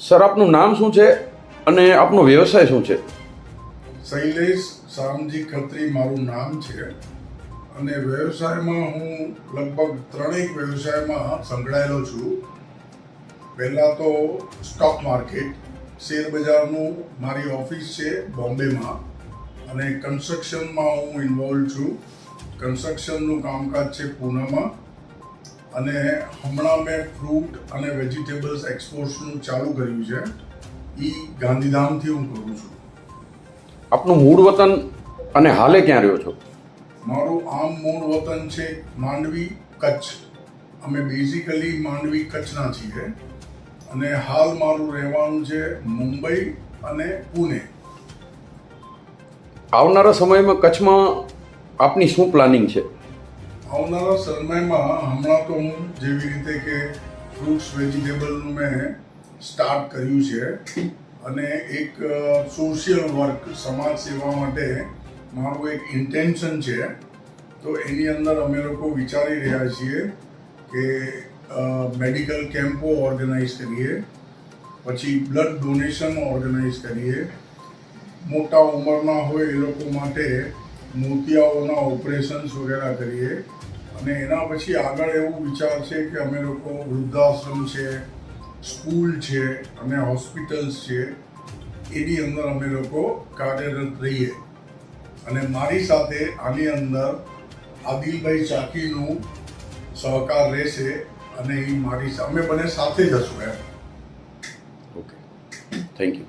Sir, આપનું નામ શું છે અને આપનો વ્યવસાય શું છે? શૈલેષ શામજી ખત્રી મારું નામ છે અને વ્યવસાયમાં હું લગભગ ત્રણેક વ્યવસાયમાં સંકળાયેલો છું. પહેલાં તો સ્ટોક માર્કેટ, શેર બજારનું મારી ઓફિસ છે બોમ્બેમાં અને કન્સ્ટ્રક્શનમાં હું ઇન્વોલ્વ છું. કન્સ્ટ્રક્શનનું કામકાજ છે પૂનામાં. અને હમણાં મેં ફ્રૂટ અને વેજીટેબલ્સ એક્સપોર્ટ્સનું ચાલુ કર્યું છે. એ ગાંધીધામથી હું કરું છું. આપનું મૂળ વતન અને હાલે ક્યાં રહ્યો છો? મારું આમ મૂળ વતન છે માંડવી કચ્છ. અમે બેઝિકલી માંડવી કચ્છના છીએ અને હાલ મારું રહેવાનું છે મુંબઈ અને પુણે. આવનારા સમયમાં કચ્છમાં આપની શું પ્લાનિંગ છે? આવનારા સમયમાં હમણાં તો હું જેવી રીતે કે ફ્રૂટ્સ વેજીટેબલનું મેં સ્ટાર્ટ કર્યું છે અને એક સોશિયલ વર્ક સમાજ સેવા માટે મારું એક ઇન્ટેન્શન છે. તો એની અંદર અમે લોકો વિચારી રહ્યા છીએ કે મેડિકલ કેમ્પો ઓર્ગેનાઇઝ કરીએ, પછી બ્લડ ડોનેશન ઓર્ગેનાઇઝ કરીએ. મોટા ઉંમરના હોય એ લોકો માટે મોતિયાઓના ઓપરેશન્સ વગેરે કરીએ. અને એના પછી આગળ એવું વિચાર છે કે અમે લોકો વૃદ્ધાશ્રમ છે, સ્કૂલ છે અને હોસ્પિટલ્સ છે, એની અંદર અમે લોકો કાર્યરત રહીએ. અને મારી સાથે આની અંદર આદિલભાઈ ચાકીનું સહકાર રહેશે અને એ મારી અમે બને સાથે જ હશું એમ. Okay thank you